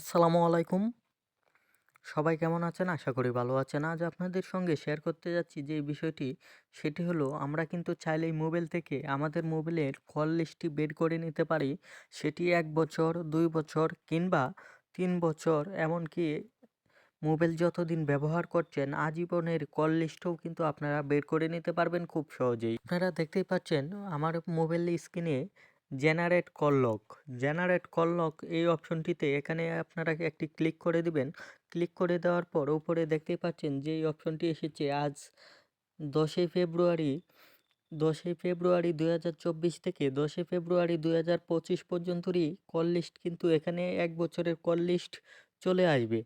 আসসালামু আলাইকুম। সবাই কেমন আছেন? আশা করি ভালো আছেন। আজ আপনাদের সঙ্গে শেয়ার করতে যাচ্ছি যে বিষয়টি, সেটি হলো আমরা কিন্তু চাইলেই মোবাইল থেকে আমাদের মোবাইলের কল লিস্টটি বের করে নিতে পারি। সেটি এক বছর, দুই বছর কিংবা তিন বছর, এমনকি মোবাইল যতদিন ব্যবহার করছেন, আজীবনের কল লিস্টও কিন্তু আপনারা বের করে নিতে পারবেন খুব সহজেই। আপনারা দেখতেই পাচ্ছেন, আমার মোবাইল স্ক্রিনে generate call lock generate call lock এই অপশনটিতে এখানে আপনারা একটি ক্লিক করে দিবেন। ক্লিক করে দেওয়ার পর উপরে দেখতে পাচ্ছেন যে এই অপশনটি এসেছে আজ দশই ফেব্রুয়ারি দশই ফেব্রুয়ারি দুই হাজার চব্বিশ থেকে দশই ফেব্রুয়ারি দুই পর্যন্তরই কল লিস্ট কিন্তু এখানে এক বছরের কল লিস্ট চলে আসবে।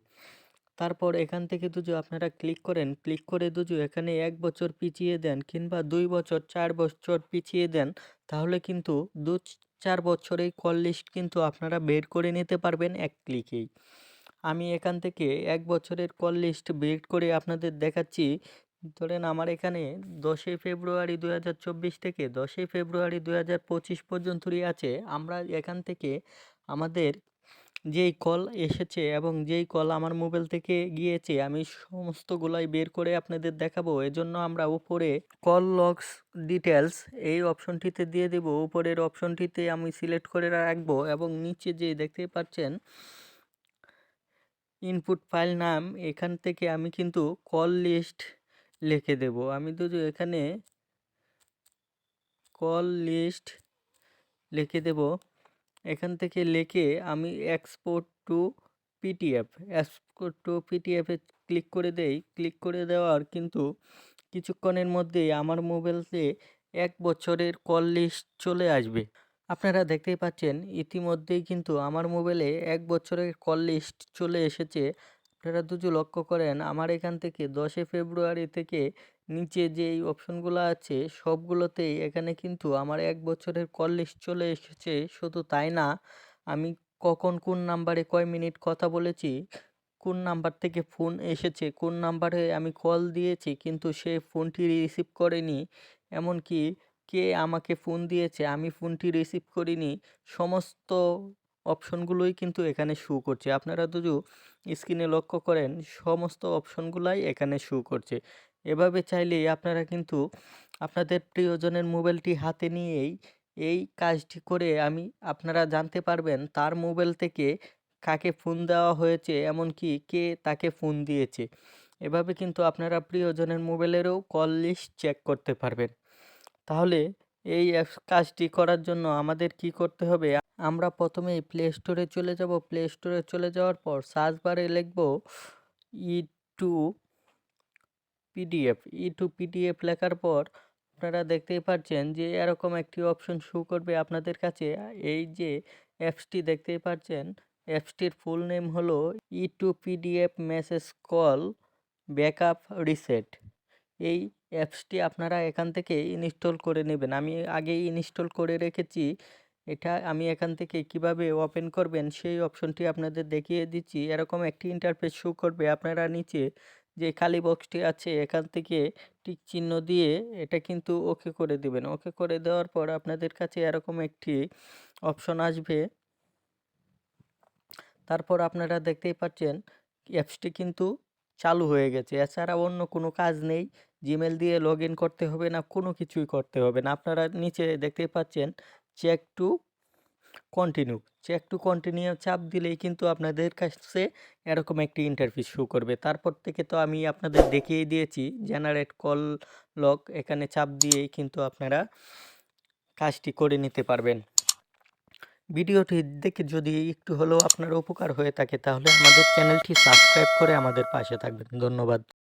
তারপর এখান থেকে দুজো আপনারা ক্লিক করেন। ক্লিক করে দুজো এখানে এক বছর পিছিয়ে দেন কিংবা দুই বছর, চার বছর পিছিয়ে দেন, তাহলে কিন্তু দু চার বছরেই কল লিস্ট কিন্তু আপনারা বের করে নিতে পারবেন এক ক্লিকেই। আমি এখান থেকে এক বছরের কল লিস্ট বের করে আপনাদের দেখাচ্ছি। ধরেন আমার এখানে দশই ফেব্রুয়ারি দু হাজার চব্বিশ থেকে দশই ফেব্রুয়ারি দু হাজার পঁচিশ পর্যন্তই আছে। আমরা এখান থেকে আমাদের যেই কল এসেছে এবং যেই কল আমার মোবাইল থেকে গিয়েছে, আমি সমস্তগুলাই বের করে আপনাদের দেখাবো। এজন্য আমরা উপরে কল লগস ডিটেলস এই অপশনটিতে দিয়ে দেব। উপরের অপশনটিতে আমি সিলেক্ট করে রাখব এবং নিচে যে দেখতে পাচ্ছেন ইনপুট ফাইল নাম, এখান থেকে আমি কিন্তু কল লিস্ট লিখে দেব। আমি তো এখানে কল লিস্ট লিখে দেব। এখান থেকে লিখে আমি export to PDF export to পিটিএফে click করে দেই। ক্লিক করে দেওয়ার কিন্তু কিছুক্ষণের মধ্যেই আমার মোবাইলতে এক বছরের কল লিস্ট চলে আসবে। আপনারা দেখতেই পাচ্ছেন, ইতিমধ্যেই কিন্তু আমার মোবাইলে এক বছরের কল লিস্ট চলে এসেছে। আপনারা দুজু লক্ষ্য করেন, আমার এখান থেকে দশই ফেব্রুয়ারি থেকে নিচে যে এই অপশনগুলো আছে, সবগুলোতেই এখানে কিন্তু আমার এক বছরের কল লিস্ট চলে এসেছে। শুধু তাই না, আমি কখন কোন নাম্বারে কয় মিনিট কথা বলেছি, কোন নাম্বার থেকে ফোন এসেছে, কোন নাম্বারে আমি কল দিয়েছি, কিন্তু সে ফোনটি রিসিভ করেনি। এমনকি কে আমাকে ফোন দিয়েছে, আমি ফোনটি রিসিভ করিনি। সমস্ত অপশনগুলোই কিন্তু এখানে শু করছে। আপনারা দুজু স্ক্রিনে লক্ষ্য করেন, সমস্ত অপশনগুলাই এখানে শু করছে। এভাবে চাইলে আপনারা কিন্তু আপনাদের প্রিয়জনের মোবাইলটি হাতে নিয়েই এই কাজটি করে আমি, আপনারা জানতে পারবেন তার মোবাইল থেকে কাকে ফোন দেওয়া হয়েছে, এমনকি কে তাকে ফোন দিয়েছে। এভাবে কিন্তু আপনারা প্রিয়জনের মোবাইলেরও কল লিস্ট চেক করতে পারবেন। তাহলে এই কাজটি করার জন্য আমাদের কি করতে হবে আমরা প্রথমেই প্লে স্টোরে চলে যাব। প্লে স্টোরে চলে যাওয়ার পর সার্চ বারে লিখব E to PDF E to PDF লেখার পর আপনারা দেখতেই পাচ্ছেন যে এরকম একটি অপশন শো করবে আপনাদের কাছে। এই যে অ্যাপসটি দেখতেই পাচ্ছেন অ্যাপসটির ফুল নেম হলো E to PDF message call backup reset এই অ্যাপসটি আপনারা এখান থেকে ইনস্টল করে নেবেন। আমি আগেই ইনস্টল করে রেখেছি। এটা আমি এখান থেকে কীভাবে ওপেন করবেন, সেই অপশনটি আপনাদের দেখিয়ে দিচ্ছি। এরকম একটি ইন্টারফেস শো করবে আপনারা নিচে যে খালি বক্সটি আছে, এখান থেকে টিক চিহ্ন দিয়ে এটা কিন্তু ওকে করে দিবেন। ওকে করে দেওয়ার পর আপনাদের কাছে এরকম একটি অপশন আসবে। তারপর আপনারা দেখতেই পাচ্ছেন অ্যাপসটি কিন্তু চালু হয়ে গেছে। এছাড়া অন্য কোনো কাজ নেই। জিমেল দিয়ে লগ করতে হবে না, কোনো কিছুই করতে হবে না। আপনারা নিচে দেখতেই পাচ্ছেন check to continue check to continue চাপ দিলেই কিন্তু আপনাদের কাছে এরকম একটি ইন্টারফেস শো করবে। তারপর থেকে তো আমি আপনাদের দেখিয়ে দিয়েছি জেনারেট কল লক এখানে চাপ দিয়েই কিন্তু আপনারা কাজটি করে নিতে পারবেন। ভিডিওটি দেখে যদি একটু হলেও আপনার উপকার হয়ে থাকে, তাহলে আমাদের চ্যানেলটি সাবস্ক্রাইব করে আমাদের পাশে থাকবেন। ধন্যবাদ।